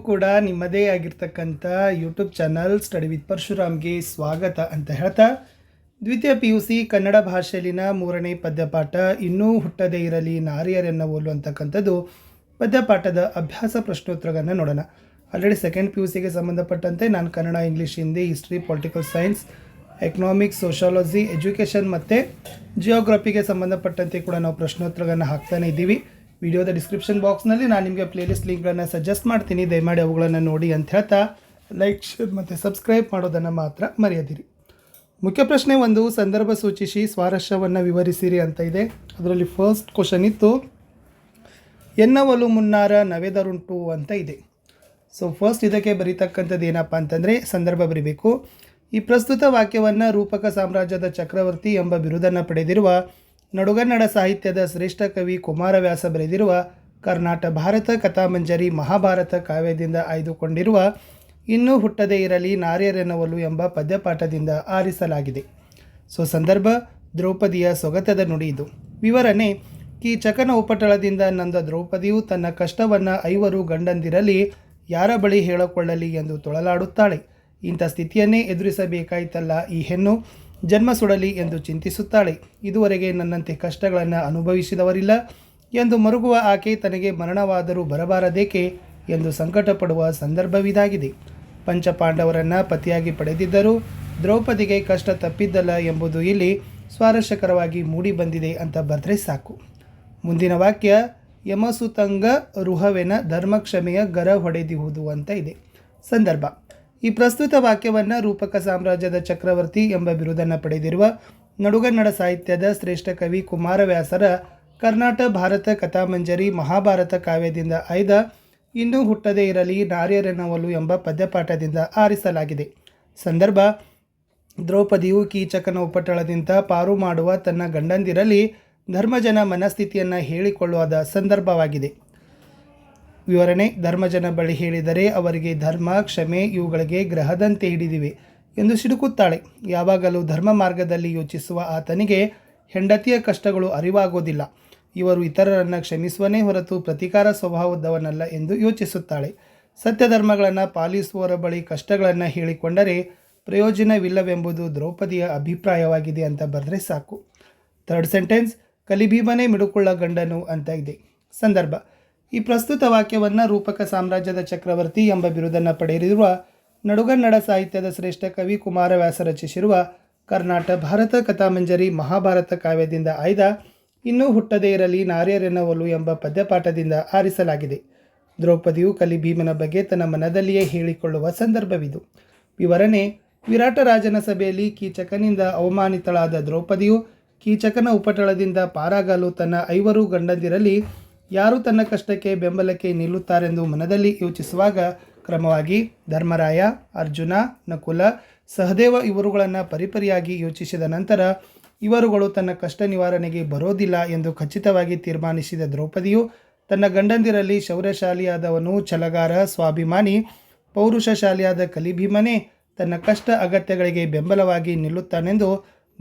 ಕೂಡ ನಿಮ್ಮದೇ ಆಗಿರ್ತಕ್ಕಂಥ ಯೂಟ್ಯೂಬ್ ಚಾನಲ್ ಸ್ಟಡಿ ವಿತ್ ಪರಶುರಾಮ್ಗೆ ಸ್ವಾಗತ ಅಂತ ಹೇಳ್ತಾ, ದ್ವಿತೀಯ ಪಿ ಯು ಸಿ ಕನ್ನಡ ಭಾಷೆಯಲ್ಲಿನ ಮೂರನೇ ಪದ್ಯಪಾಠ ಇನ್ನೂ ಹುಟ್ಟದೇ ಇರಲಿ, ನಾರಿಯರನ್ನು ಓಲು ಅಂತಕ್ಕಂಥದ್ದು ಪದ್ಯಪಾಠದ ಅಭ್ಯಾಸ ಪ್ರಶ್ನೋತ್ತರಗಳನ್ನು ನೋಡೋಣ. ಆಲ್ರೆಡಿ ಸೆಕೆಂಡ್ ಪಿ ಯು ಸಿಗೆ ಸಂಬಂಧಪಟ್ಟಂತೆ ನಾನು Kannada English Hindi history political science economics sociology education ಮತ್ತು ಜಿಯೋಗ್ರಫಿಗೆ ಸಂಬಂಧಪಟ್ಟಂತೆ ಕೂಡ ನಾವು ಪ್ರಶ್ನೋತ್ತರಗಳನ್ನು ಹಾಕ್ತಾನೆ ಇದ್ದೀವಿ. ವಿಡಿಯೋದ ಡಿಸ್ಕ್ರಿಪ್ಷನ್ ಬಾಕ್ಸ್ನಲ್ಲಿ ನಾನು ನಿಮಗೆ ಪ್ಲೇಲಿಸ್ಟ್ ಲಿಂಕ್ಗಳನ್ನು ಸಜೆಸ್ಟ್ ಮಾಡ್ತೀನಿ. ದಯಮಾಡಿ ಅವುಗಳನ್ನು ನೋಡಿ ಅಂತ ಹೇಳ್ತಾ ಲೈಕ್ ಶೇರ್ ಮತ್ತು ಸಬ್ಸ್ಕ್ರೈಬ್ ಮಾಡೋದನ್ನು ಮಾತ್ರ ಮರೆಯದಿರಿ. ಮುಖ್ಯ ಪ್ರಶ್ನೆ ಒಂದು, ಸಂದರ್ಭ ಸೂಚಿಸಿ ಸ್ವಾರಸ್ಯವನ್ನು ವಿವರಿಸಿರಿ ಅಂತ ಇದೆ. ಅದರಲ್ಲಿ ಫಸ್ಟ್ ಕ್ವಶನ್ ಇತ್ತು, ಎನ್ನವಲು ಮುನ್ನಾರ ನವೆದರುಂಟು ಅಂತ ಇದೆ. ಸೊ ಫಸ್ಟ್ ಇದಕ್ಕೆ ಬರೀತಕ್ಕಂಥದ್ದು ಏನಪ್ಪ ಅಂತಂದರೆ ಸಂದರ್ಭ ಬರಿಬೇಕು. ಈ ಪ್ರಸ್ತುತ ವಾಕ್ಯವನ್ನು ರೂಪಕ ಸಾಮ್ರಾಜ್ಯದ ಚಕ್ರವರ್ತಿ ಎಂಬ ಬಿರುದನ್ನು ಪಡೆದಿರುವ ನಡುಗನ್ನಡ ಸಾಹಿತ್ಯದ ಶ್ರೇಷ್ಠ ಕವಿ ಕುಮಾರವ್ಯಾಸ ಬರೆದಿರುವ ಕರ್ನಾಟ ಭಾರತ ಕಥಾಮಂಜರಿ ಮಹಾಭಾರತ ಕಾವ್ಯದಿಂದ ಆಯ್ದುಕೊಂಡಿರುವ ಇನ್ನೂ ಹುಟ್ಟದೇ ಇರಲಿ ನಾರ್ಯರೆನ್ನವಲು ಎಂಬ ಪದ್ಯಪಾಠದಿಂದ ಆರಿಸಲಾಗಿದೆ. ಸೊ ಸಂದರ್ಭ, ದ್ರೌಪದಿಯ ಸೊಗತದ ನುಡಿ ಇದು. ವಿವರಣೆ ಕೀಚಕನ ಉಪಟಳದಿಂದ ನಂದ ದ್ರೌಪದಿಯು ತನ್ನ ಕಷ್ಟವನ್ನು ಐವರು ಗಂಡಂದಿರಲಿ ಯಾರ ಬಳಿ ಹೇಳಿಕೊಳ್ಳಲಿ ಎಂದು ತೊಳಲಾಡುತ್ತಾಳೆ. ಇಂಥ ಸ್ಥಿತಿಯನ್ನೇ ಎದುರಿಸಬೇಕಾಯ್ತಲ್ಲ ಈ ಹೆಣ್ಣು. ಜನ್ಮ ಸುಡಲಿ ಎಂದು ಚಿಂತಿಸುತ್ತಾಳೆ. ಇದುವರೆಗೆ ನನ್ನಂತೆ ಕಷ್ಟಗಳನ್ನು ಅನುಭವಿಸಿದವರಿಲ್ಲ ಎಂದು ಮರುಗುವ ಆಕೆ ತನಗೆ ಮರಣವಾದರೂ ಬರಬಾರದೇಕೆ ಎಂದು ಸಂಕಟಪಡುವ ಸಂದರ್ಭವಿದಾಗಿದೆ. ಪಂಚಪಾಂಡವರನ್ನು ಪತಿಯಾಗಿ ಪಡೆದಿದ್ದರೂ ದ್ರೌಪದಿಗೆ ಕಷ್ಟ ತಪ್ಪಿದ್ದಲ್ಲ ಎಂಬುದು ಇಲ್ಲಿ ಸ್ವಾರಸ್ಯಕರವಾಗಿ ಮೂಡಿ ಬಂದಿದೆ ಅಂತ ಬರೆದ್ರೆ ಸಾಕು. ಮುಂದಿನ ವಾಕ್ಯ, ಯಮಸುತಂಗ ರುಹವೆನ ಧರ್ಮಕ್ಷಮೆಯ ಗರ ಹೊಡೆದಿಹುದು ಅಂತ ಇದೆ. ಸಂದರ್ಭ ಈ ಪ್ರಸ್ತುತ ವಾಕ್ಯವನ್ನು ರೂಪಕ ಸಾಮ್ರಾಜ್ಯದ ಚಕ್ರವರ್ತಿ ಎಂಬ ಬಿರುದನ್ನು ಪಡೆದಿರುವ ನಡುಗನ್ನಡ ಸಾಹಿತ್ಯದ ಶ್ರೇಷ್ಠ ಕವಿ ಕುಮಾರವ್ಯಾಸರ ಕರ್ನಾಟಕ ಭಾರತ ಕಥಾಮಂಜರಿ ಮಹಾಭಾರತ ಕಾವ್ಯದಿಂದ ಆಯ್ದ ಇನ್ನೂ ಹುಟ್ಟದೇ ಇರಲಿ ನಾರ್ಯರೆನ್ನವಲು ಎಂಬ ಪದ್ಯಪಾಠದಿಂದ ಆರಿಸಲಾಗಿದೆ. ಸಂದರ್ಭ, ದ್ರೌಪದಿಯು ಕೀಚಕನ ಉಪಟಳದಿಂದ ಪಾರು ಮಾಡುವ ತನ್ನ ಗಂಡಂದಿರಲಿ ಧರ್ಮಜನ ಮನಸ್ಥಿತಿಯನ್ನು ಹೇಳಿಕೊಳ್ಳುವ ಸಂದರ್ಭವಾಗಿದೆ. ವಿವರಣೆ ಧರ್ಮಜನ ಬಳಿ ಹೇಳಿದರೆ ಅವರಿಗೆ ಧರ್ಮ, ಕ್ಷಮೆ ಇವುಗಳಿಗೆ ಗ್ರಹದಂತೆ ಹಿಡಿದಿವೆ ಎಂದು ಸಿಡುಕುತ್ತಾಳೆ. ಯಾವಾಗಲೂ ಧರ್ಮ ಮಾರ್ಗದಲ್ಲಿ ಯೋಚಿಸುವ ಆತನಿಗೆ ಹೆಂಡತಿಯ ಕಷ್ಟಗಳು ಅರಿವಾಗೋದಿಲ್ಲ. ಇವರು ಇತರರನ್ನು ಕ್ಷಮಿಸುವನೇ ಹೊರತು ಪ್ರತಿಕಾರ ಸ್ವಭಾವದವನಲ್ಲ ಎಂದು ಯೋಚಿಸುತ್ತಾಳೆ. ಸತ್ಯ ಧರ್ಮಗಳನ್ನು ಪಾಲಿಸುವವರ ಬಳಿ ಕಷ್ಟಗಳನ್ನು ಹೇಳಿಕೊಂಡರೆ ಪ್ರಯೋಜನವಿಲ್ಲವೆಂಬುದು ದ್ರೌಪದಿಯ ಅಭಿಪ್ರಾಯವಾಗಿದೆ ಅಂತ ಬರೆದ್ರೆ ಸಾಕು. ಥರ್ಡ್ ಸೆಂಟೆನ್ಸ್, ಕಲಿಭೀಮನೇ ಮಿಡುಕುಳ್ಳ ಗಂಡನು ಅಂತ ಇದೆ. ಸಂದರ್ಭ ಈ ಪ್ರಸ್ತುತ ವಾಕ್ಯವನ್ನು ರೂಪಕ ಸಾಮ್ರಾಜ್ಯದ ಚಕ್ರವರ್ತಿ ಎಂಬ ಬಿರುದನ್ನು ಪಡೆಯಲಿರುವ ನಡುಗನ್ನಡ ಸಾಹಿತ್ಯದ ಶ್ರೇಷ್ಠ ಕವಿ ಕುಮಾರವ್ಯಾಸ ರಚಿಸಿರುವ ಕರ್ನಾಟಕ ಭಾರತ ಕಥಾಮಂಜರಿ ಮಹಾಭಾರತ ಕಾವ್ಯದಿಂದ ಆಯ್ದ ಇನ್ನೂ ಹುಟ್ಟದೇ ಇರಲಿ ನಾರ್ಯರೆನ್ನವಲು ಎಂಬ ಪದ್ಯಪಾಠದಿಂದ ಆರಿಸಲಾಗಿದೆ. ದ್ರೌಪದಿಯು ಕಲಿ ಭೀಮನ ಬಗ್ಗೆ ತನ್ನ ಮನದಲ್ಲಿಯೇ ಹೇಳಿಕೊಳ್ಳುವ ಸಂದರ್ಭವಿದು. ವಿವರಣೆ, ವಿರಾಟ ರಾಜನ ಸಭೆಯಲ್ಲಿ ಕೀಚಕನಿಂದ ಅವಮಾನಿತಳಾದ ದ್ರೌಪದಿಯು ಕೀಚಕನ ಉಪಟಳದಿಂದ ಪಾರಾಗಲು ತನ್ನ ಐವರು ಗಂಡಂದಿರಲಿ ಯಾರು ತನ್ನ ಕಷ್ಟಕ್ಕೆ ಬೆಂಬಲಕ್ಕೆ ನಿಲ್ಲುತ್ತಾರೆಂದು ಮನದಲ್ಲಿ ಯೋಚಿಸುವಾಗ ಕ್ರಮವಾಗಿ ಧರ್ಮರಾಯ, ಅರ್ಜುನ, ನಕುಲ, ಸಹದೇವ ಇವರುಗಳನ್ನು ಪರಿಪರಿಯಾಗಿ ಯೋಚಿಸಿದ ನಂತರ ಇವರುಗಳು ತನ್ನ ಕಷ್ಟ ನಿವಾರಣೆಗೆ ಬರೋದಿಲ್ಲ ಎಂದು ಖಚಿತವಾಗಿ ತೀರ್ಮಾನಿಸಿದ ದ್ರೌಪದಿಯು ತನ್ನ ಗಂಡಂದಿರಲ್ಲಿ ಶೌರ್ಯಶಾಲಿಯಾದವನು ಛಲಗಾರ, ಸ್ವಾಭಿಮಾನಿ, ಪೌರುಷಶಾಲಿಯಾದ ಕಲಿಭೀಮನೇ ತನ್ನ ಕಷ್ಟ ಅಗತ್ಯಗಳಿಗೆ ಬೆಂಬಲವಾಗಿ ನಿಲ್ಲುತ್ತಾನೆಂದು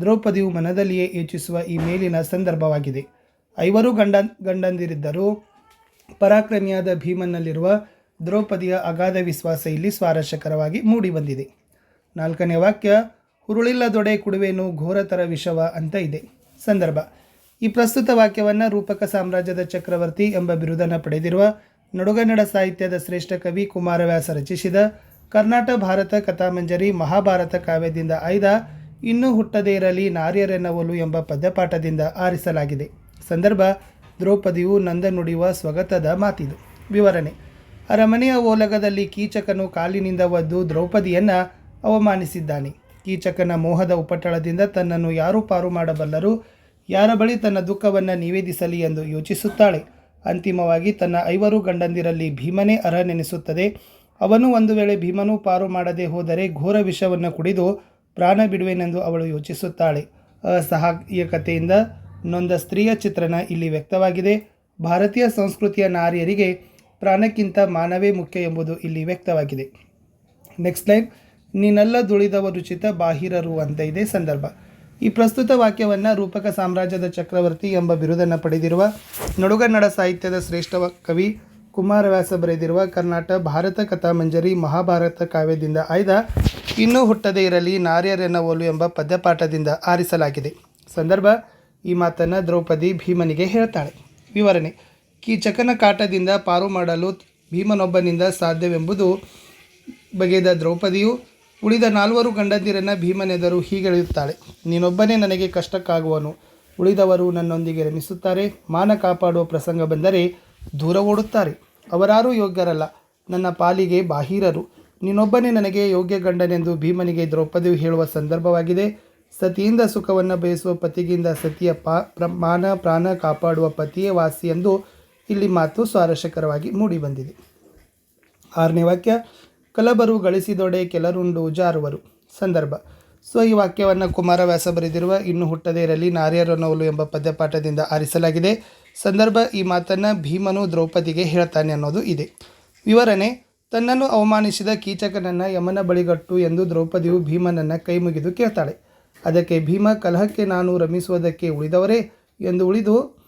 ದ್ರೌಪದಿಯು ಮನದಲ್ಲಿಯೇ ಯೋಚಿಸುವ ಈ ಮೇಲಿನ ಸಂದರ್ಭವಾಗಿದೆ. ಐವರು ಗಂಡ ಗಂಡಂದಿರಿದ್ದರೂ ಪರಾಕ್ರಮಿಯಾದ ಭೀಮನ್ನಲ್ಲಿರುವ ದ್ರೌಪದಿಯ ಅಗಾಧ ವಿಶ್ವಾಸ ಇಲ್ಲಿ ಸ್ವಾರಸ್ಯಕರವಾಗಿ ಮೂಡಿಬಂದಿದೆ. ನಾಲ್ಕನೇ ವಾಕ್ಯ ಹುರುಳಿಲ್ಲದೊಡೆ ಕುಡುವೆನು ಘೋರತರ ವಿಷವ ಅಂತ ಇದೆ. ಸಂದರ್ಭ, ಈ ಪ್ರಸ್ತುತ ವಾಕ್ಯವನ್ನು ರೂಪಕ ಸಾಮ್ರಾಜ್ಯದ ಚಕ್ರವರ್ತಿ ಎಂಬ ಬಿರುದನ್ನು ಪಡೆದಿರುವ ನಡುಗನ್ನಡ ಸಾಹಿತ್ಯದ ಶ್ರೇಷ್ಠ ಕವಿ ಕುಮಾರವ್ಯಾಸ ರಚಿಸಿದ ಕರ್ನಾಟಕ ಭಾರತ ಕಥಾಮಂಜರಿ ಮಹಾಭಾರತ ಕಾವ್ಯದಿಂದ ಆಯ್ದ ಇನ್ನೂ ಹುಟ್ಟದೇ ಇರಲಿ ನಾರ್ಯರೆನ್ನವಲು ಎಂಬ ಪದ್ಯಪಾಠದಿಂದ ಆರಿಸಲಾಗಿದೆ. ಸಂದರ್ಭ ದ್ರೌಪದಿಯು ನಂದ ನುಡಿಯುವ ಸ್ವಗತದ ಮಾತಿದು. ವಿವರಣೆ. ಅರಮನೆಯ ಓಲಗದಲ್ಲಿ ಕೀಚಕನು ಕಾಲಿನಿಂದ ಒದ್ದು ದ್ರೌಪದಿಯನ್ನು ಅವಮಾನಿಸಿದ್ದಾನೆ. ಕೀಚಕನ ಮೋಹದ ಉಪಟಳದಿಂದ ತನ್ನನ್ನು ಯಾರು ಪಾರು ಮಾಡಬಲ್ಲರು? ಯಾರ ಬಳಿ ತನ್ನ ದುಃಖವನ್ನು ನಿವೇದಿಸಲಿ ಎಂದು ಯೋಚಿಸುತ್ತಾಳೆ? ಅಂತಿಮವಾಗಿ ತನ್ನ ಐವರು ಗಂಡಂದಿರಲ್ಲಿ ಭೀಮನೇ ಅರ್ಹನೆನಿಸುತ್ತದೆ ಅವನು ಒಂದು ವೇಳೆ ಭೀಮನೂ ಪಾರು ಮಾಡದೆ ಹೋದರೆ ಘೋರ ವಿಷವನ್ನು ಕುಡಿದು ಪ್ರಾಣ ಬಿಡುವೆನೆಂದು ಅವಳು ಯೋಚಿಸುತ್ತಾಳೆ. ಅಸಹಾಯಕತೆಯಿಂದ ನೊಂದ ಸ್ತ್ರೀಯ ಚಿತ್ರಣ ಇಲ್ಲಿ ವ್ಯಕ್ತವಾಗಿದೆ. ಭಾರತೀಯ ಸಂಸ್ಕೃತಿಯ ನಾರಿಯರಿಗೆ ಪ್ರಾಣಕ್ಕಿಂತ ಮಾನವೇ ಮುಖ್ಯ ಎಂಬುದು ಇಲ್ಲಿ ವ್ಯಕ್ತವಾಗಿದೆ. ನೆಕ್ಸ್ಟ್ ಲೈನ್, ನೀನೆಲ್ಲ ದುಳಿದವ ರುಚಿತ ಬಾಹಿರರು ಅಂತ ಇದೆ ಸಂದರ್ಭ. ಈ ಪ್ರಸ್ತುತ ವಾಕ್ಯವನ್ನು ರೂಪಕ ಸಾಮ್ರಾಜ್ಯದ ಚಕ್ರವರ್ತಿ ಎಂಬ ಬಿರುದನ್ನು ಪಡೆದಿರುವ ನಡುಗನ್ನಡ ಸಾಹಿತ್ಯದ ಶ್ರೇಷ್ಠ ಕವಿ ಕುಮಾರವ್ಯಾಸ ಬರೆದಿರುವ ಕರ್ನಾಟಕ ಭಾರತ ಕಥಾಮಂಜರಿ ಮಹಾಭಾರತ ಕಾವ್ಯದಿಂದ ಆಯ್ದ ಇನ್ನೂ ಹುಟ್ಟದೇ ಇರಲಿ ನಾರ್ಯರೆನ್ನ ಒಲು ಎಂಬ ಪದ್ಯಪಾಠದಿಂದ ಆರಿಸಲಾಗಿದೆ. ಸಂದರ್ಭ ಈ ಮಾತನ್ನು ದ್ರೌಪದಿ ಭೀಮನಿಗೆ ಹೇಳ್ತಾಳೆ. ವಿವರಣೆ, ಕೀಚಕನ ಕಾಟದಿಂದ ಪಾರು ಮಾಡಲು ಭೀಮನೊಬ್ಬನಿಂದ ಸಾಧ್ಯವೆಂಬುದು ಬಗೆದ ದ್ರೌಪದಿಯು ಉಳಿದ ನಾಲ್ವರು ಗಂಡಂದಿರನ್ನು ಭೀಮನೆದರು ಹೀಗೆಳೆಯುತ್ತಾಳೆ. ನೀನೊಬ್ಬನೇ ನನಗೆ ಕಷ್ಟಕ್ಕಾಗುವನು. ಉಳಿದವರು ನನ್ನೊಂದಿಗೆ ರಮಿಸುತ್ತಾರೆ ಮಾನ ಕಾಪಾಡುವ ಪ್ರಸಂಗ ಬಂದರೆ ದೂರ ಓಡುತ್ತಾರೆ. ಅವರಾರೂ ಯೋಗ್ಯರಲ್ಲ. ನನ್ನ ಪಾಲಿಗೆ ಬಾಹಿರರು. ನೀನೊಬ್ಬನೇ ನನಗೆ ಯೋಗ್ಯ ಗಂಡನೆಂದು ಭೀಮನಿಗೆ ದ್ರೌಪದಿಯು ಹೇಳುವ ಸಂದರ್ಭವಾಗಿದೆ. ಸತಿಯಿಂದ ಸುಖವನ್ನು ಬಯಸುವ ಪತಿಗಿಂತ ಸತಿಯ ಪಾ ಪ್ರ- ಮಾನ, ಪ್ರಾಣ ಕಾಪಾಡುವ ಪತಿಯೇ ವಾಸಿ ಎಂದು ಇಲ್ಲಿ ಮಾತು ಸ್ವಾರಸ್ಯಕರವಾಗಿ ಮೂಡಿಬಂದಿದೆ ಆರನೇ ವಾಕ್ಯ, ಕಲಬರು ಗಳಿಸಿದೊಡೆ ಕೆಲರುಂಡು ಜಾರುವರು. ಸಂದರ್ಭ, ಸೊ ಈ ವಾಕ್ಯವನ್ನು ಕುಮಾರವ್ಯಾಸ ಬರೆದಿರುವ ಇನ್ನು ಹುಟ್ಟದೇ ಇರಲಿ ನಾರ್ಯರನೋಲು ಎಂಬ ಪದ್ಯಪಾಠದಿಂದ ಆರಿಸಲಾಗಿದೆ. ಸಂದರ್ಭ, ಈ ಮಾತನ್ನು ಭೀಮನು ದ್ರೌಪದಿಗೆ ಹೇಳ್ತಾನೆ ಅನ್ನೋದು ಇದೆ. ವಿವರಣೆ, ತನ್ನನ್ನು ಅವಮಾನಿಸಿದ ಕೀಚಕನನ್ನು ಯಮನ ಬಳಿಗಟ್ಟು ಎಂದು ದ್ರೌಪದಿಯು ಭೀಮನನ್ನು ಕೈ ಮುಗಿದು ಕೇಳ್ತಾಳೆ. ಅದಕ್ಕೆ ಭೀಮ ಕಲಹಕ್ಕೆ ನಾನು ರಮಿಸುವುದಕ್ಕೆ ಉಳಿದವರೇ ಎಂದು ಉಳಿದು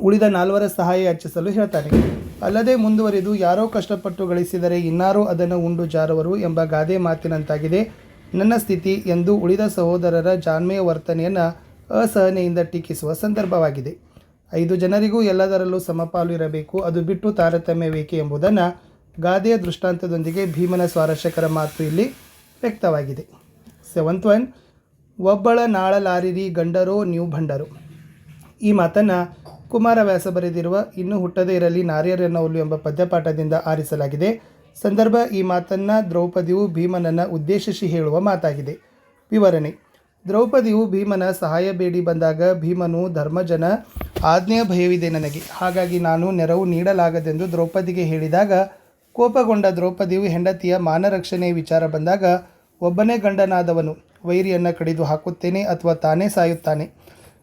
ಉಳಿದ ನಾಲ್ವರ ಸಹಾಯ ಯಾಚಿಸಲು ಹೇಳ್ತಾನೆ. ಅಲ್ಲದೆ ಮುಂದುವರಿದು ಯಾರೋ ಕಷ್ಟಪಟ್ಟು ಗಳಿಸಿದರೆ ಇನ್ನಾರೋ ಅದನ್ನು ಉಂಡು ಜಾರವರು ಎಂಬ ಗಾದೆ ಮಾತಿನಂತಾಗಿದೆ. ನನ್ನ ಸ್ಥಿತಿ ಎಂದು ಉಳಿದ ಸಹೋದರರ ಜಾನ್ಮೆಯ ವರ್ತನೆಯನ್ನು ಅಸಹನೆಯಿಂದ ಟೀಕಿಸುವ ಸಂದರ್ಭವಾಗಿದೆ. ಐದು ಜನರಿಗೂ ಎಲ್ಲದರಲ್ಲೂ ಸಮಪಾಲು ಇರಬೇಕು. ಅದು ಬಿಟ್ಟು ತಾರತಮ್ಯವೇಕೆ ಎಂಬುದನ್ನು ಗಾದೆಯ ದೃಷ್ಟಾಂತದೊಂದಿಗೆ ಭೀಮನ ಸ್ವಾರಸ್ಯಕರ ಮಾತು ಇಲ್ಲಿ ವ್ಯಕ್ತವಾಗಿದೆ. ಸೆವೆಂತ್ ಒನ್ ಒಬ್ಬಳ ನಾಳಲಾರಿರಿ ಗಂಡರೋ ನೀವು ಭಂಡರು. ಈ ಮಾತನ್ನು ಕುಮಾರವ್ಯಾಸ ಬರೆದಿರುವ ಇನ್ನೂ ಹುಟ್ಟದೇ ಇರಲಿ ನಾರ್ಯರೆನ್ನೋಲು ಎಂಬ ಪದ್ಯಪಾಠದಿಂದ ಆರಿಸಲಾಗಿದೆ. ಸಂದರ್ಭ, ಈ ಮಾತನ್ನು ದ್ರೌಪದಿಯು ಭೀಮನನ್ನು ಉದ್ದೇಶಿಸಿ ಹೇಳುವ ಮಾತಾಗಿದೆ. ವಿವರಣೆ, ದ್ರೌಪದಿಯು ಭೀಮನ ಸಹಾಯ ಬೇಡಿ ಬಂದಾಗ ಭೀಮನು ಧರ್ಮಜನ ಆಜ್ಞೆಯ ಭಯವಿದೆ ನನಗೆ. ಹಾಗಾಗಿ ನಾನು ನೆರವು ನೀಡಲಾಗದೆಂದು ದ್ರೌಪದಿಗೆ ಹೇಳಿದಾಗ, ಕೋಪಗೊಂಡ ದ್ರೌಪದಿಯು ಹೆಂಡತಿಯ ಮಾನರಕ್ಷಣೆಯ ವಿಚಾರ ಬಂದಾಗ ಒಬ್ಬನೇ ಗಂಡನಾದವನು, ವೈರಿಯನ್ನು ಕಡಿದು ಹಾಕುತ್ತೇನೆ ಅಥವಾ ತಾನೇ ಸಾಯುತ್ತಾನೆ?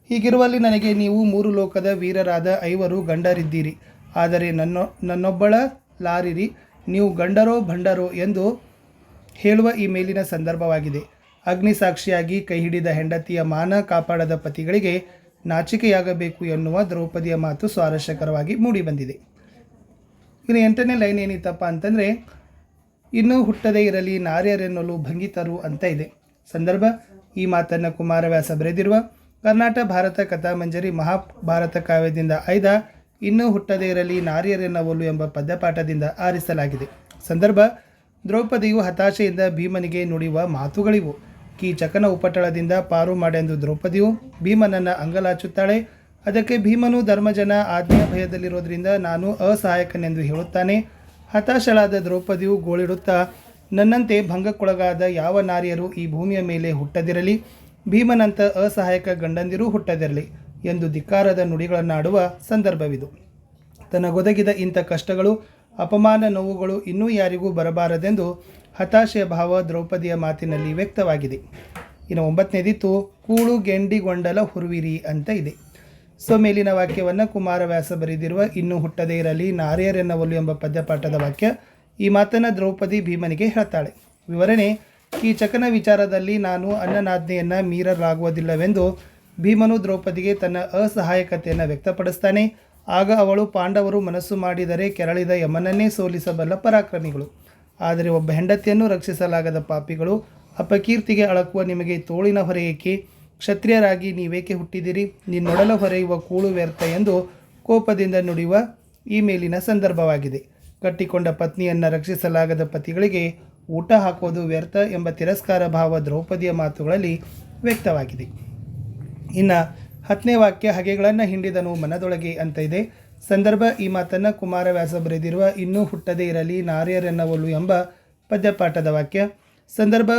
ಹೀಗಿರುವಲ್ಲಿ ನನಗೆ ನೀವು ಮೂರು ಲೋಕದ ವೀರರಾದ ಐವರು ಗಂಡರಿದ್ದೀರಿ. ಆದರೆ ನನ್ನ, ನನ್ನೊಬ್ಬಳ ಲಾರಿರಿ, ನೀವು ಗಂಡರೋ ಭಂಡರೋ ಎಂದು ಹೇಳುವ ಈ ಮೇಲಿನ ಸಂದರ್ಭವಾಗಿದೆ. ಅಗ್ನಿ ಸಾಕ್ಷಿಯಾಗಿ ಕೈ ಹಿಡಿದ ಹೆಂಡತಿಯ ಮಾನ ಕಾಪಾಡದ ಪತಿಗಳಿಗೆ ನಾಚಿಕೆಯಾಗಬೇಕು ಎನ್ನುವ ದ್ರೌಪದಿಯ ಮಾತು ಸ್ವಾರಸ್ಯಕರವಾಗಿ ಮೂಡಿಬಂದಿದೆ. ಇನ್ನು ಎಂಟನೇ ಲೈನ್ ಏನಿತ್ತಪ್ಪ ಅಂತಂದರೆ ಇನ್ನೂ ಹುಟ್ಟದೇ ಇರಲಿ ನಾರ್ಯರೆನ್ನಲು ಭಂಗಿತರು ಅಂತ ಇದೆ. ಸಂದರ್ಭ, ಈ ಮಾತನ್ನು ಕುಮಾರವ್ಯಾಸ ಬರೆದಿರುವ ಕರ್ನಾಟ ಭಾರತ ಕಥಾಮಂಜರಿ ಮಹಾಭಾರತ ಕಾವ್ಯದಿಂದ ಆಯ್ದ ಇನ್ನೂ ಹುಟ್ಟದೇ ಇರಲಿ ನಾರ್ಯರೆನ್ನವಲು ಎಂಬ ಪದ್ಯಪಾಠದಿಂದ ಆರಿಸಲಾಗಿದೆ. ಸಂದರ್ಭ, ದ್ರೌಪದಿಯು ಹತಾಶೆಯಿಂದ ಭೀಮನಿಗೆ ನುಡಿಯುವ ಮಾತುಗಳಿವು. ಕೀಚಕನ ಉಪಟಳದಿಂದ ಪಾರು ಮಾಡೆಂದು ದ್ರೌಪದಿಯು ಭೀಮನನ್ನು ಅಂಗಲಾಚುತ್ತಾಳೆ. ಅದಕ್ಕೆ ಭೀಮನು ಧರ್ಮಜನ ಆಜ್ಞಾ ಭಯದಲ್ಲಿರೋದ್ರಿಂದ ನಾನು ಅಸಹಾಯಕನೆಂದು ಹೇಳುತ್ತಾನೆ. ಹತಾಶಳಾದ ದ್ರೌಪದಿಯು ಗೋಳಿಡುತ್ತಾ, ನನ್ನಂತೆ ಭಂಗಕ್ಕೊಳಗಾದ ಯಾವ ನಾರಿಯರು ಈ ಭೂಮಿಯ ಮೇಲೆ ಹುಟ್ಟದಿರಲಿ, ಭೀಮನಂತ ಅಸಹಾಯಕ ಗಂಡಂದಿರೂ ಹುಟ್ಟದಿರಲಿ ಎಂದು ಧಿಕ್ಕಾರದ ನುಡಿಗಳನ್ನಾಡುವ ಸಂದರ್ಭವಿದು. ತನಗೊದಗಿದ ಇಂಥ ಕಷ್ಟಗಳು, ಅಪಮಾನ ನೋವುಗಳು ಇನ್ನೂ ಯಾರಿಗೂ ಬರಬಾರದೆಂದು ಹತಾಶೆಯ ಭಾವ ದ್ರೌಪದಿಯ ಮಾತಿನಲ್ಲಿ ವ್ಯಕ್ತವಾಗಿದೆ. ಇನ್ನು ಒಂಬತ್ತನೇದಿತ್ತು, ಕೂಳು ಗೆಂಡಿಗೊಂಡಲ ಹುರುವಿರಿ ಅಂತ ಇದೆ. ಸೊ ಮೇಲಿನ ವಾಕ್ಯವನ್ನು ಕುಮಾರವ್ಯಾಸ ಬರೆದಿರುವ ಇನ್ನೂ ಹುಟ್ಟದೇ ಇರಲಿ ನಾರ್ಯರೆನ್ನವಲು ಎಂಬ ಪದ್ಯಪಾಠದ ವಾಕ್ಯ ಈ ಮಾತನ್ನು ದ್ರೌಪದಿ ಭೀಮನಿಗೆ ಹೇಳ್ತಾಳೆ. ವಿವರಣೆ, ಈ ಚಕನ ವಿಚಾರದಲ್ಲಿ ನಾನು ಅನ್ನನಾಜ್ಞೆಯನ್ನು ಮೀರಲಾಗುವುದಿಲ್ಲವೆಂದು ಭೀಮನು ದ್ರೌಪದಿಗೆ ತನ್ನ ಅಸಹಾಯಕತೆಯನ್ನು ವ್ಯಕ್ತಪಡಿಸ್ತಾನೆ. ಆಗ ಅವಳು ಪಾಂಡವರು ಮನಸ್ಸು ಮಾಡಿದರೆ ಕೆರಳಿದ ಯಮನನ್ನೇ ಸೋಲಿಸಬಲ್ಲ ಪರಾಕ್ರಮಿಗಳು. ಆದರೆ ಒಬ್ಬ ಹೆಂಡತಿಯನ್ನು ರಕ್ಷಿಸಲಾಗದ ಪಾಪಿಗಳು ಅಪಕೀರ್ತಿಗೆ ಅಳಕುವ ನಿಮಗೆ ತೋಳಿನ ಹೊರೆಯಕ್ಕೆ ಕ್ಷತ್ರಿಯರಾಗಿ ನೀವೇಕೆ ಹುಟ್ಟಿದಿರಿ? ನಿನ್ನೊಡಲು ಹೊರೆಯುವ ಕೂಳು ವ್ಯರ್ಥ ಎಂದು ಕೋಪದಿಂದ ನುಡಿಯುವ ಈ ಮೇಲಿನ ಸಂದರ್ಭವಾಗಿದೆ. ಕಟ್ಟಿಕೊಂಡ ಪತ್ನಿಯನ್ನು ರಕ್ಷಿಸಲಾಗದ ಪತಿಗಳಿಗೆ ಊಟ ಹಾಕೋದು ವ್ಯರ್ಥ ಎಂಬ ತಿರಸ್ಕಾರ ಭಾವ ದ್ರೌಪದಿಯ ಮಾತುಗಳಲ್ಲಿ ವ್ಯಕ್ತವಾಗಿದೆ. ಇನ್ನು ಹತ್ತನೇ ವಾಕ್ಯ ಹಗೆಗಳನ್ನು ಹಿಂಡಿದನು ಮನದೊಳಗೆ ಅಂತ ಇದೆ. ಸಂದರ್ಭ ಈ ಮಾತನ್ನು ಕುಮಾರವ್ಯಾಸ ಬರೆದಿರುವ ಇನ್ನೂ ಹುಟ್ಟದೇ ಇರಲಿ ನಾರ್ಯರೆನ್ನವಲು ಎಂಬ ಪದ್ಯಪಾಠದ ವಾಕ್ಯ. ಸಂದರ್ಭ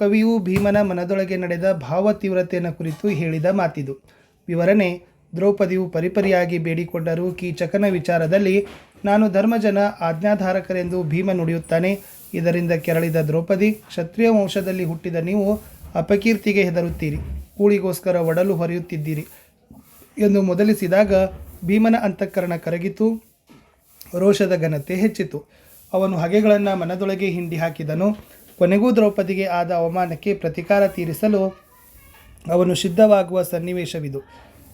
ಕವಿಯು ಭೀಮನ ಮನದೊಳಗೆ ನಡೆದ ಭಾವ ತೀವ್ರತೆಯನ್ನು ಕುರಿತು ಹೇಳಿದ ಮಾತಿದು. ವಿವರಣೆ, ದ್ರೌಪದಿಯು ಪರಿಪರಿಯಾಗಿ ಬೇಡಿಕೊಂಡರೂ ಕೀಚಕನ ವಿಚಾರದಲ್ಲಿ ನಾನು ಧರ್ಮಜನ ಆಜ್ಞಾಧಾರಕರೆಂದು ಭೀಮ ನುಡಿಯುತ್ತಾನೆ. ಇದರಿಂದ ಕೆರಳಿದ ದ್ರೌಪದಿ, ಕ್ಷತ್ರಿಯ ವಂಶದಲ್ಲಿ ಹುಟ್ಟಿದ ನೀವು ಅಪಕೀರ್ತಿಗೆ ಹೆದರುತ್ತೀರಿ. ಕೂಳಿಗೋಸ್ಕರ ಒಡಲು ಹೊರೆಯುತ್ತಿದ್ದೀರಿ ಎಂದು ಮೊದಲಿಸಿದಾಗ ಭೀಮನ ಅಂತಃಕರಣ ಕರಗಿತು. ರೋಷದ ಘನತೆ ಹೆಚ್ಚಿತು. ಅವನು ಹಗೆಗಳನ್ನು ಮನದೊಳಗೆ ಹಿಂಡಿ ಹಾಕಿದನು. ಕೊನೆಗೂ ದ್ರೌಪದಿಗೆ ಆದ ಅವಮಾನಕ್ಕೆ ಪ್ರತಿಕಾರ ತೀರಿಸಲು ಅವನು ಸಿದ್ಧವಾಗುವ ಸನ್ನಿವೇಶವಿದು.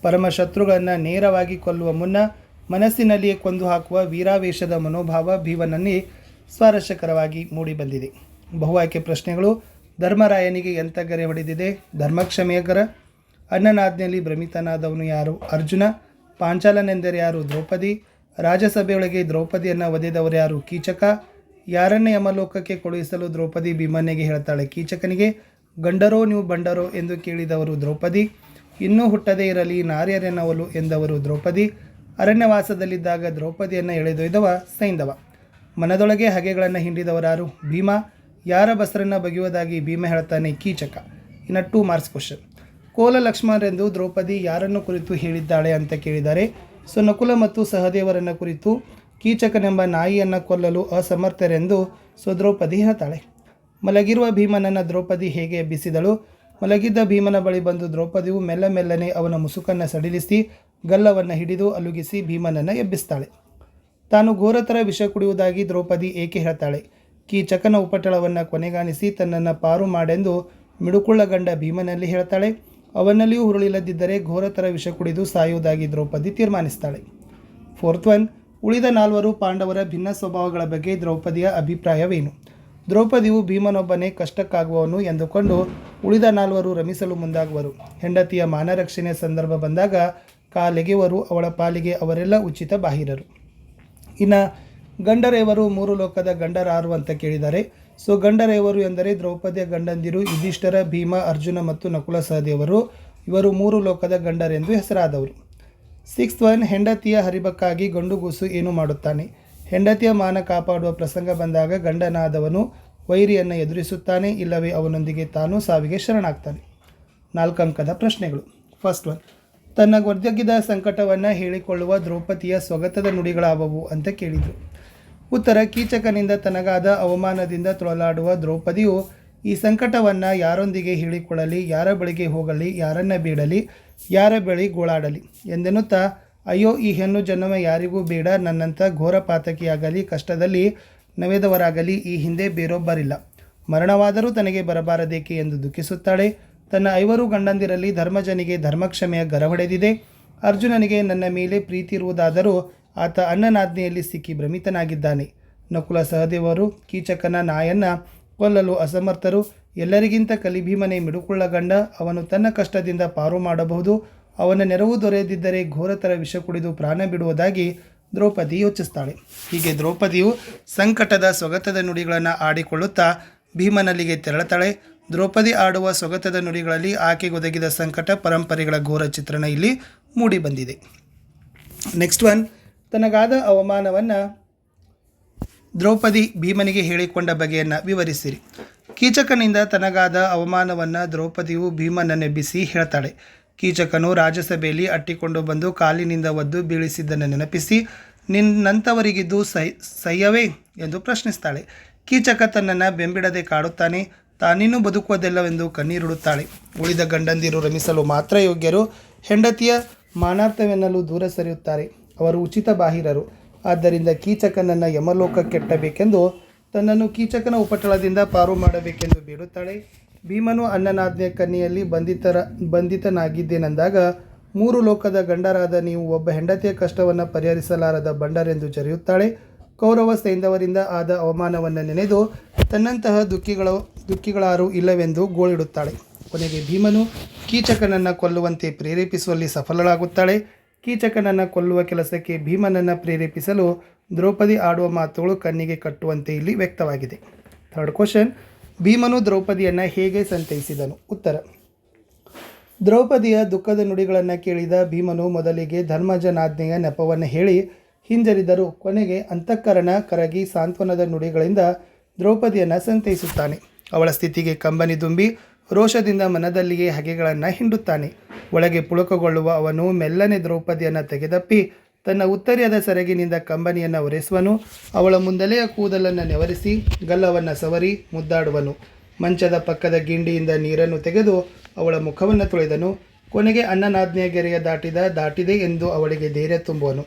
ಪರಮಶತ್ರುಗಳನ್ನು ನೇರವಾಗಿ ಕೊಲ್ಲುವ ಮುನ್ನ ಮನಸ್ಸಿನಲ್ಲಿಯೇ ಕೊಂದು ಹಾಕುವ ವೀರಾವೇಶದ ಮನೋಭಾವ ಭೀವನನ್ನಿ ಸ್ವಾರಸ್ಯಕರವಾಗಿ ಮೂಡಿಬಂದಿದೆ. ಬಹು ಆಯ್ಕೆ ಪ್ರಶ್ನೆಗಳು, ಧರ್ಮರಾಯನಿಗೆ ಎಂಥ ಗರೆ ಹೊಡೆದಿದೆ? ಧರ್ಮಕ್ಷಮೆಯ ಗರ ಅನ್ನನಾಜ್ಞೆಯಲ್ಲಿ ಭ್ರಮಿತನಾದವನು ಯಾರು? ಅರ್ಜುನ? ಪಾಂಚಾಲನೆಂದರೆ ಯಾರು ದ್ರೌಪದಿ? ರಾಜಸಭೆಯೊಳಗೆ ದ್ರೌಪದಿಯನ್ನು ಒದೆದವರು ಯಾರು? ಕೀಚಕ? ಯಾರನ್ನೇ ಯಮಲೋಕಕ್ಕೆ ಕಳುಹಿಸಲು ದ್ರೌಪದಿ ಭೀಮನಿಗೆ ಹೇಳ್ತಾಳೆ, ಕೀಚಕನಿಗೆ, ಗಂಡರೋ ನೀವು ಬಂಡರೋ ಎಂದು ಕೇಳಿದವರು ದ್ರೌಪದಿ. ಇನ್ನೂ ಹುಟ್ಟದೇ ಇರಲಿ ನಾರ್ಯರೆನ್ನವಲು ಎಂದವರು ದ್ರೌಪದಿ. ಅರಣ್ಯವಾಸದಲ್ಲಿದ್ದಾಗ ದ್ರೌಪದಿಯನ್ನು ಎಳೆದೊಯ್ದವ ಸೈಂಧವ ಮನದೊಳಗೆ ಹಗೆಗಳನ್ನು ಹಿಂಡಿದವರಾರು ಭೀಮ. ಯಾರ ಬಸರನ್ನು ಬಗೆಯುವುದಾಗಿ ಭೀಮ ಹೇಳ್ತಾನೆ, ಕೀಚಕ. ಇನ್ನ ಟೂ ಮಾರ್ಕ್ಸ್ ಕ್ವಶನ್. ಕೋಲ ಲಕ್ಷ್ಮಣರೆಂದು ದ್ರೌಪದಿ ಯಾರನ್ನು ಕುರಿತು ಹೇಳಿದ್ದಾಳೆ ಅಂತ ಕೇಳಿದ್ದಾರೆ. ಸೊ ನಕುಲ ಮತ್ತು ಸಹದೇವರನ್ನು ಕುರಿತು ಕೀಚಕನೆಂಬ ನಾಯಿಯನ್ನು ಕೊಲ್ಲಲು ಅಸಮರ್ಥರೆಂದು ಸುದ್ರೌಪದಿ ಹೇಳ್ತಾಳೆ. ಮಲಗಿರುವ ಭೀಮನನ್ನು ದ್ರೌಪದಿ ಹೇಗೆ ಎಬ್ಬಿಸಿದಳು? ಮಲಗಿದ್ದ ಭೀಮನ ಬಳಿ ಬಂದು ದ್ರೌಪದಿಯು ಮೆಲ್ಲ ಮೆಲ್ಲನೆ ಅವನ ಮುಸುಕನ್ನು ಸಡಿಲಿಸಿ ಗಲ್ಲವನ್ನು ಹಿಡಿದು ಅಲುಗಿಸಿ ಭೀಮನನ್ನು ಎಬ್ಬಿಸ್ತಾಳೆ. ತಾನು ಘೋರತರ ವಿಷ ಕುಡಿಯುವುದಾಗಿ ದ್ರೌಪದಿ ಏಕೆ ಹೇಳ್ತಾಳೆ? ಕೀಚಕನ ಉಪಟಳವನ್ನು ಕೊನೆಗಾಣಿಸಿ ತನ್ನನ್ನು ಪಾರು ಮಾಡೆಂದು ಮಿಡುಕುಳ್ಳಗಂಡ ಭೀಮನಲ್ಲಿ ಹೇಳ್ತಾಳೆ. ಅವನಲ್ಲಿಯೂ ಹುರುಳಿಲ್ಲದಿದ್ದರೆ ಘೋರತರ ವಿಷ ಕುಡಿದು ಸಾಯುವುದಾಗಿ ದ್ರೌಪದಿ ತೀರ್ಮಾನಿಸ್ತಾಳೆ. ಫೋರ್ತ್ ಒನ್ ಉಳಿದ ನಾಲ್ವರು ಪಾಂಡವರ ಭಿನ್ನ ಸ್ವಭಾವಗಳ ಬಗ್ಗೆ ದ್ರೌಪದಿಯ ಅಭಿಪ್ರಾಯವೇನು? ದ್ರೌಪದಿಯು ಭೀಮನೊಬ್ಬನೇ ಕಷ್ಟಕ್ಕಾಗುವವನು ಎಂದುಕೊಂಡು ಉಳಿದ ನಾಲ್ವರು ರಮಿಸಲು ಮುಂದಾಗುವರು. ಹೆಂಡತಿಯ ಮಾನರಕ್ಷಣೆಯ ಸಂದರ್ಭ ಬಂದಾಗ ಕಾಲೆಗೆವರು ಅವಳ ಪಾಲಿಗೆ ಅವರೆಲ್ಲ ಉಚಿತ ಬಾಹಿರರು. ಇನ್ನು ಗಂಡರೇವರು ಮೂರು ಲೋಕದ ಗಂಡರಾರು ಅಂತ ಕೇಳಿದ್ದಾರೆ ಸೊ ಗಂಡರೇವರು ಎಂದರೆ ದ್ರೌಪದಿಯ ಗಂಡಂದಿರು ಯುಧಿಷ್ಠರ ಭೀಮ ಅರ್ಜುನ ಮತ್ತು ನಕುಲ ಸಹದೇವರು ಇವರು ಮೂರು ಲೋಕದ ಗಂಡರೆಂದು ಹೆಸರಾದವರು. ಸಿಕ್ಸ್ತ್ ಒನ್ ಹೆಂಡತಿಯ ಹರಿಬಕ್ಕಾಗಿ ಗಂಡುಗೂಸು ಏನು ಮಾಡುತ್ತಾನೆ? ಹೆಂಡತಿಯ ಮಾನ ಕಾಪಾಡುವ ಪ್ರಸಂಗ ಬಂದಾಗ ಗಂಡನಾದವನು ವೈರಿಯನ್ನು ಎದುರಿಸುತ್ತಾನೆ, ಇಲ್ಲವೇ ಅವನೊಂದಿಗೆ ತಾನು ಸಾವಿಗೆ ಶರಣಾಗ್ತಾನೆ? ನಾಲ್ಕು ಅಂಕದ ಪ್ರಶ್ನೆಗಳು. ಫಸ್ಟ್ ಒನ್, ತನ್ನ ಒದ್ದಗಿದ ಸಂಕಟವನ್ನು ಹೇಳಿಕೊಳ್ಳುವ ದ್ರೌಪದಿಯ ಸ್ವಗತದ ನುಡಿಗಳಾವವು ಅಂತ ಕೇಳಿದರು. ಉತ್ತರ, ಕೀಚಕನಿಂದ ತನಗಾದ ಅವಮಾನದಿಂದ ತೊಳಲಾಡುವ ದ್ರೌಪದಿಯು ಈ ಸಂಕಟವನ್ನು ಯಾರೊಂದಿಗೆ ಹೇಳಿಕೊಳ್ಳಲಿ, ಯಾರ ಬಳಿಗೆ ಹೋಗಲಿ, ಯಾರನ್ನ ಬೀಡಲಿ ಯಾರ ಬಳಿ ಗೋಳಾಡಲಿ? ಎಂದೆನ್ನುತ್ತಾ, ಅಯ್ಯೋ, ಈ ಹೆಣ್ಣು ಜನ್ಮ ಯಾರಿಗೂ ಬೇಡ, ನನ್ನಂಥ ಘೋರ ಪಾತಕಿಯಾಗಲಿ, ಕಷ್ಟದಲ್ಲಿ ನವೆದವರಾಗಲಿ, ಈ ಹಿಂದೆ ಬೇರೊಬ್ಬರಿಲ್ಲ. ಮರಣವಾದರೂ ತನಗೆ ಬರಬಾರದೇಕೆ ಎಂದು ದುಃಖಿಸುತ್ತಾಳೆ. ತನ್ನ ಐವರು ಗಂಡಂದಿರಲ್ಲಿ ಧರ್ಮಜನಿಗೆ ಧರ್ಮಕ್ಷಮೆಯ ಗರಹೊಡೆದಿದೆ ಅರ್ಜುನನಿಗೆ ನನ್ನ ಮೇಲೆ ಪ್ರೀತಿ ಇರುವುದಾದರೂ ಆತ ಅನ್ನನಾಜ್ಞೆಯಲ್ಲಿ ಸಿಕ್ಕಿ ಭ್ರಮಿತನಾಗಿದ್ದಾನೆ. ನಕುಲ ಸಹದೇವರು, ಕೀಚಕನ ನಾಯನ್ನ ಕೊಲ್ಲಲು ಅಸಮರ್ಥರು ಎಲ್ಲರಿಗಿಂತ ಕಲಿಭೀಮನೆ ಮಿಡುಕುಳ್ಳ ಗಂಡ ಅವನು ತನ್ನ ಕಷ್ಟದಿಂದ ಪಾರು ಮಾಡಬಹುದು. ಅವನ ನೆರವು ದೊರೆಯದಿದ್ದರೆ ಘೋರತರ ವಿಷ ಕುಡಿದು ಪ್ರಾಣ ಬಿಡುವುದಾಗಿ ದ್ರೌಪದಿ ಯೋಚಿಸ್ತಾಳೆ. ಹೀಗೆ ದ್ರೌಪದಿಯು ಸಂಕಟದ ಸೊಗತದ ನುಡಿಗಳನ್ನು ಆಡಿಕೊಳ್ಳುತ್ತಾ ಭೀಮನಲ್ಲಿಗೆ ತೆರಳುತ್ತಾಳೆ. ದ್ರೌಪದಿ ಆಡುವ ಸೊಗತದ ನುಡಿಗಳಲ್ಲಿ ಆಕೆಗೊದಗಿದ ಸಂಕಟ ಪರಂಪರೆಗಳ ಘೋರ ಚಿತ್ರಣ ಇಲ್ಲಿ ಮೂಡಿಬಂದಿದೆ ನೆಕ್ಸ್ಟ್ ಒನ್ ತನಗಾದ ಅವಮಾನವನ್ನು ದ್ರೌಪದಿ ಭೀಮನಿಗೆ ಹೇಳಿಕೊಂಡ ಬಗೆಯನ್ನು ವಿವರಿಸಿರಿ. ಕೀಚಕನಿಂದ ತನಗಾದ ಅವಮಾನವನ್ನು ದ್ರೌಪದಿಯು ಭೀಮನನ್ನೆಬ್ಬಿಸಿ ಹೇಳ್ತಾಳೆ. ಕೀಚಕನು ರಾಜಸಭೆಯಲ್ಲಿ ಅಟ್ಟಿಕೊಂಡು ಬಂದು ಕಾಲಿನಿಂದ ಒದ್ದು ಬೀಳಿಸಿದ್ದನ್ನು ನೆನಪಿಸಿ ನಿನ್ನಂಥವರಿಗಿದ್ದು ಸೈ ಸಹ್ಯವೇ ಎಂದು ಪ್ರಶ್ನಿಸ್ತಾಳೆ. ಕೀಚಕ ತನ್ನನ್ನು ಬೆಂಬಿಡದೆ ಕಾಡುತ್ತಾನೆ. ತಾನಿನ್ನೂ ಬದುಕುವುದಿಲ್ಲವೆಂದು ಕಣ್ಣೀರುಡುತ್ತಾಳೆ. ಉಳಿದ ಗಂಡಂದಿರು ರಮಿಸಲು ಮಾತ್ರ ಯೋಗ್ಯರು. ಹೆಂಡತಿಯ ಮಾನಾರ್ಥವೆನ್ನಲು ದೂರ ಸರಿಯುತ್ತಾರೆ. ಅವರು ಉಚಿತ ಬಾಹಿರರು. ಆದ್ದರಿಂದ ಕೀಚಕನನ್ನು ಯಮಲೋಕ ಕೆಟ್ಟಬೇಕೆಂದು ತನ್ನನ್ನು ಕೀಚಕನ ಉಪಟಳದಿಂದ ಪಾರು ಮಾಡಬೇಕೆಂದು ಬೇಡುತ್ತಾಳೆ ಭೀಮನು ಅನ್ನನಾಜ್ಞೆ ಕನ್ನಿಯಲ್ಲಿ ಬಂಧಿತರ, ಬಂಧಿತನಾಗಿದ್ದೇನೆಂದಾಗ, ಮೂರು ಲೋಕದ ಗಂಡರಾದ ನೀವು ಒಬ್ಬ ಹೆಂಡತಿಯ ಕಷ್ಟವನ್ನು ಪರಿಹರಿಸಲಾರದ ಬಂಡರೆಂದು ಜರೆಯುತ್ತಾಳೆ. ಕೌರವ ಸೈಂಧವರಿಂದ ಆದ ಅವಮಾನವನ್ನು ನೆನೆದು ತನ್ನಂತಹ ದುಃಖಿಗಳು, ದುಃಖಿಗಳಾರು ಇಲ್ಲವೆಂದು ಗೋಳಿಡುತ್ತಾಳೆ. ಕೊನೆಗೆ ಭೀಮನು ಕೀಚಕನನ್ನು ಕೊಲ್ಲುವಂತೆ ಪ್ರೇರೇಪಿಸುವಲ್ಲಿ ಸಫಲಳಾಗುತ್ತಾಳೆ. ಕೀಚಕನನ್ನು ಕೊಲ್ಲುವ ಕೆಲಸಕ್ಕೆ ಭೀಮನನ್ನು ಪ್ರೇರೇಪಿಸಲು ದ್ರೌಪದಿ ಆಡುವ ಮಾತುಗಳು ಕಣ್ಣಿಗೆ ಕಟ್ಟುವಂತೆ ಇಲ್ಲಿ ವ್ಯಕ್ತವಾಗಿದೆ. ಥರ್ಡ್ ಕ್ವಶನ್ ಭೀಮನು ದ್ರೌಪದಿಯನ್ನು ಹೇಗೆ ಸಂತೈಸಿದನು? ಉತ್ತರ, ದ್ರೌಪದಿಯ ದುಃಖದ ನುಡಿಗಳನ್ನು ಕೇಳಿದ ಭೀಮನು ಮೊದಲಿಗೆ ಧರ್ಮಜನಾಜ್ಞೆಯ ನೆಪವನ್ನು ಹೇಳಿ ಹಿಂಜರಿದರು. ಕೊನೆಗೆ ಅಂತಃಕರಣ ಕರಗಿ ಸಾಂತ್ವನದ ನುಡಿಗಳಿಂದ ದ್ರೌಪದಿಯನ್ನು ಸಂತೈಸುತ್ತಾನೆ. ಅವಳ ಸ್ಥಿತಿಗೆ ಕಂಬನಿ ದುಂಬಿ ರೋಷದಿಂದ ಮನದಲ್ಲಿಯೇ ಹಗೆಗಳನ್ನು ಹಿಂಡುತ್ತಾನೆ. ಒಳಗೆ ಪುಳಕಗೊಳ್ಳುವ ಅವನು ಮೆಲ್ಲನೆ ದ್ರೌಪದಿಯನ್ನು ತೆಗೆದಪ್ಪಿ ತನ್ನ ಉತ್ತರಿಯದ ಸೆರಗಿನಿಂದ ಕಂಬನಿಯನ್ನು ಒರೆಸುವನು. ಅವಳ ಮುಂದಲೆಯ ಕೂದಲನ್ನು ನೆವರಿಸಿ ಗಲ್ಲವನ್ನು ಸವರಿ ಮುದ್ದಾಡುವನು. ಮಂಚದ ಪಕ್ಕದ ಗಿಂಡಿಯಿಂದ ನೀರನ್ನು ತೆಗೆದು ಅವಳ ಮುಖವನ್ನು ತೊಳೆದನು. ಕೊನೆಗೆ ಅನ್ನನಾಜ್ಞೆಯ ಗೆರೆಯ ದಾಟಿದ, ದಾಟಿದೆ ಎಂದು ಅವಳಿಗೆ ಧೈರ್ಯ ತುಂಬುವನು.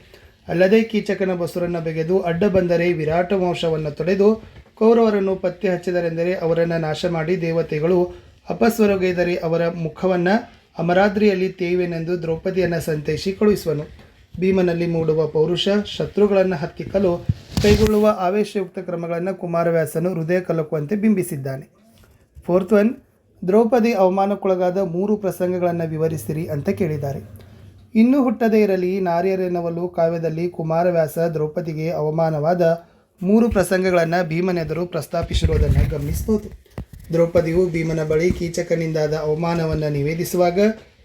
ಅಲ್ಲದೆ ಕೀಚಕನ ಬಸುರನ್ನು ಬೆಗೆದು ಅಡ್ಡ ಬಂದರೆ ವಿರಾಟ ವಂಶವನ್ನು ತೊಡೆದು ಕೌರವರನ್ನು ಪತ್ತೆ ಹಚ್ಚಿದರೆಂದರೆ ಅವರನ್ನು ನಾಶ ಮಾಡಿ ದೇವತೆಗಳು ಅಪಸ್ವರಗೈದರೆ ಅವರ ಮುಖವನ್ನು ಅಮರಾದ್ರಿಯಲ್ಲಿ ತೇವೆನೆಂದು ದ್ರೌಪದಿಯನ್ನು ಸಂತೈಸಿ ಕಳುಹಿಸುವನು. ಭೀಮನಲ್ಲಿ ಮೂಡುವ ಪೌರುಷ ಶತ್ರುಗಳನ್ನು ಹತ್ತಿಕ್ಕಲು ಕೈಗೊಳ್ಳುವ ಆವೇಶಯುಕ್ತ ಕ್ರಮಗಳನ್ನು ಕುಮಾರವ್ಯಾಸನು ಹೃದಯ ಕಲಕುವಂತೆ ಬಿಂಬಿಸಿದ್ದಾನೆ. ಫೋರ್ತ್ ಒನ್, ದ್ರೌಪದಿ ಅವಮಾನಕ್ಕೊಳಗಾದ ಮೂರು ಪ್ರಸಂಗಗಳನ್ನು ವಿವರಿಸಿರಿ ಅಂತ ಕೇಳಿದ್ದಾರೆ. ಇನ್ನೂ ಹುಟ್ಟದೇ ಇರಲಿ, ನಾರ್ಯರೆನ್ನವಲು ಕಾವ್ಯದಲ್ಲಿ ಕುಮಾರವ್ಯಾಸ ದ್ರೌಪದಿಗೆ ಅವಮಾನವಾದ ಮೂರು ಪ್ರಸಂಗಗಳನ್ನು ಭೀಮನೆದುರು ಪ್ರಸ್ತಾಪಿಸಿರುವುದನ್ನು ಗಮನಿಸಬಹುದು. ದ್ರೌಪದಿಯು ಭೀಮನ ಬಳಿ ಕೀಚಕನಿಂದಾದ ಅವಮಾನವನ್ನು ನಿವೇದಿಸುವಾಗ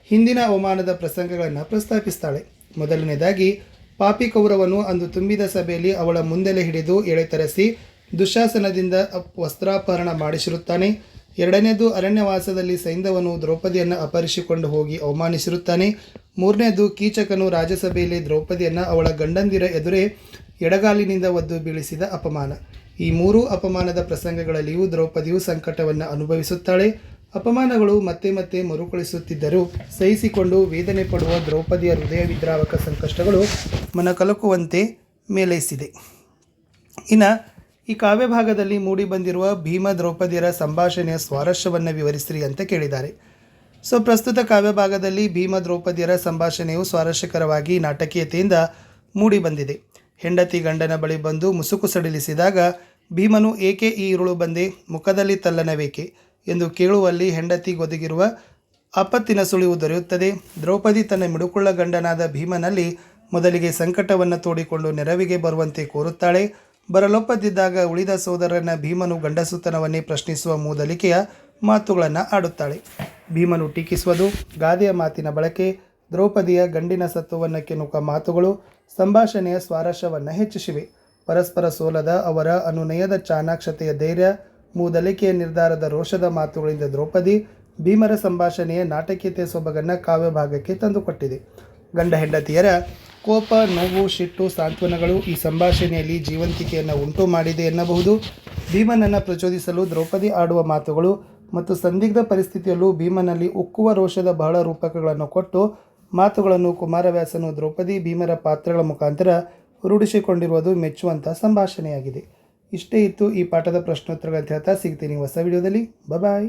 ಹಿಂದಿನ ಅವಮಾನದ ಪ್ರಸಂಗಗಳನ್ನು ಪ್ರಸ್ತಾಪಿಸ್ತಾಳೆ. ಮೊದಲನೇದಾಗಿ, ಪಾಪಿ ಕೌರವನು ಅಂದು ತುಂಬಿದ ಸಭೆಯಲ್ಲಿ ಅವಳ ಮುಂದೆಲೆ ಹಿಡಿದು ಎಳೆತರಿಸಿ ದುಶಾಸನದಿಂದ ವಸ್ತ್ರಾಪಹರಣ ಮಾಡಿಸಿರುತ್ತಾನೆ. ಎರಡನೇದು, ಅರಣ್ಯವಾಸದಲ್ಲಿ ಸೈಂಧವನು ದ್ರೌಪದಿಯನ್ನು ಅಪಹರಿಸಿಕೊಂಡು ಹೋಗಿ ಅವಮಾನಿಸಿರುತ್ತಾನೆ. ಮೂರನೇದು, ಕೀಚಕನು ರಾಜಸಭೆಯಲ್ಲಿ ದ್ರೌಪದಿಯನ್ನು ಅವಳ ಗಂಡಂದಿರ ಎದುರೇ ಎಡಗಾಲಿನಿಂದ ಒದ್ದು ಬೀಳಿಸಿದ ಅಪಮಾನ. ಈ ಮೂರು ಅಪಮಾನದ ಪ್ರಸಂಗಗಳಲ್ಲಿಯೂ ದ್ರೌಪದಿಯು ಸಂಕಟವನ್ನು ಅನುಭವಿಸುತ್ತಾಳೆ. ಅಪಮಾನಗಳು ಮತ್ತೆ ಮತ್ತೆ ಮರುಕಳಿಸುತ್ತಿದ್ದರೂ ಸಹಿಸಿಕೊಂಡು ವೇದನೆ ಪಡುವ ದ್ರೌಪದಿಯ ಹೃದಯ ವಿದ್ರಾವಕ ಸಂಕಷ್ಟಗಳು ಮನಕಲಕುವಂತೆ ಮೇಲೈಸಿದೆ. ಇನ್ನು ಈ ಕಾವ್ಯ ಭಾಗದಲ್ಲಿ ಮೂಡಿಬಂದಿರುವ ಭೀಮ ದ್ರೌಪದಿಯರ ಸಂಭಾಷಣೆಯ ಸ್ವಾರಸ್ಯವನ್ನು ವಿವರಿಸಿರಿ ಅಂತ ಕೇಳಿದ್ದಾರೆ. ಸೊ, ಪ್ರಸ್ತುತ ಕಾವ್ಯ ಭಾಗದಲ್ಲಿ ಭೀಮ ದ್ರೌಪದಿಯರ ಸಂಭಾಷಣೆಯು ಸ್ವಾರಸ್ಯಕರವಾಗಿ ನಾಟಕೀಯತೆಯಿಂದ ಮೂಡಿಬಂದಿದೆ ಹೆಂಡತಿ ಗಂಡನ ಬಳಿ ಬಂದು ಮುಸುಕು ಸಡಿಲಿಸಿದಾಗ ಭೀಮನು ಏಕೆ ಈ ಇರುಳು ಬಂದೆ? ಮುಖದಲ್ಲಿ ತಲ್ಲನವೇಕೆ ಎಂದು ಕೇಳುವಲ್ಲಿ ಹೆಂಡತಿಗೊದಗಿರುವ ಆಪತ್ತಿನ ಸುಳಿವು ದೊರೆಯುತ್ತದೆ. ದ್ರೌಪದಿ ತನ್ನ ಮಿಡುಕುಳ್ಳ ಗಂಡನಾದ ಭೀಮನಲ್ಲಿ ಮೊದಲಿಗೆ ಸಂಕಟವನ್ನು ತೋಡಿಕೊಂಡು ನೆರವಿಗೆ ಬರುವಂತೆ ಕೋರುತ್ತಾಳೆ. ಬರಲೊಪ್ಪದಿದ್ದಾಗ ಉಳಿದ ಸೋದರನ ಭೀಮನು ಗಂಡಸುತನವನ್ನೇ ಪ್ರಶ್ನಿಸುವ ಮೂದಲಿಕೆಯ ಮಾತುಗಳನ್ನು ಆಡುತ್ತಾಳೆ. ಭೀಮನು ಟೀಕಿಸುವುದು, ಗಾದೆಯ ಮಾತಿನ ಬಳಕೆ, ದ್ರೌಪದಿಯ ಗಂಡಿನ ಸತ್ವವನ್ನು ಕೆನುಕ ಮಾತುಗಳು, ಸಂಭಾಷಣೆಯ ಸ್ವಾರಸ್ಯವನ್ನು ಹೆಚ್ಚಿಸಿವೆ. ಪರಸ್ಪರ ಸೋಲದ ಅವರ ಅನುನಯದ ಚಾಣಾಕ್ಷತೆಯ ಧೈರ್ಯ ಮೂದಲಿಕೆಯ ನಿರ್ಧಾರದ ರೋಷದ ಮಾತುಗಳಿಂದ ದ್ರೌಪದಿ ಭೀಮರ ಸಂಭಾಷಣೆಯ ನಾಟಕೀಯತೆ ಸೊಬಗನ್ನು ಕಾವ್ಯ ಭಾಗಕ್ಕೆ ತಂದುಕೊಟ್ಟಿದೆ ಗಂಡ ಹೆಂಡತಿಯರ ಕೋಪ, ನೋವು, ಸಿಟ್ಟು, ಸಾಂತ್ವನಗಳು ಈ ಸಂಭಾಷಣೆಯಲ್ಲಿ ಜೀವಂತಿಕೆಯನ್ನು ಉಂಟು ಮಾಡಿದೆ ಎನ್ನಬಹುದು. ಭೀಮನನ್ನು ಪ್ರಚೋದಿಸಲು ದ್ರೌಪದಿ ಆಡುವ ಮಾತುಗಳು ಮತ್ತು ಸಂದಿಗ್ಧ ಪರಿಸ್ಥಿತಿಯಲ್ಲೂ ಭೀಮನಲ್ಲಿ ಉಕ್ಕುವ ರೋಷದ ಬಹಳ ರೂಪಕಗಳನ್ನು ಕೊಟ್ಟು ಮಾತುಗಳನ್ನು ಕುಮಾರವ್ಯಾಸನು ದ್ರೌಪದಿ ಭೀಮರ ಪಾತ್ರಗಳ ಮುಖಾಂತರ ರೂಢಿಸಿಕೊಂಡಿರುವುದು ಮೆಚ್ಚುವಂಥ ಸಂಭಾಷಣೆಯಾಗಿದೆ. ಇಷ್ಟೇ ಇತ್ತು ಈ ಪಾಠದ ಪ್ರಶ್ನೋತ್ತರಗಳಂತ ಹೇಳ್ತಾ ಸಿಗ್ತೀನಿ ಹೊಸ ವಿಡಿಯೋದಲ್ಲಿ. ಬಾಯ್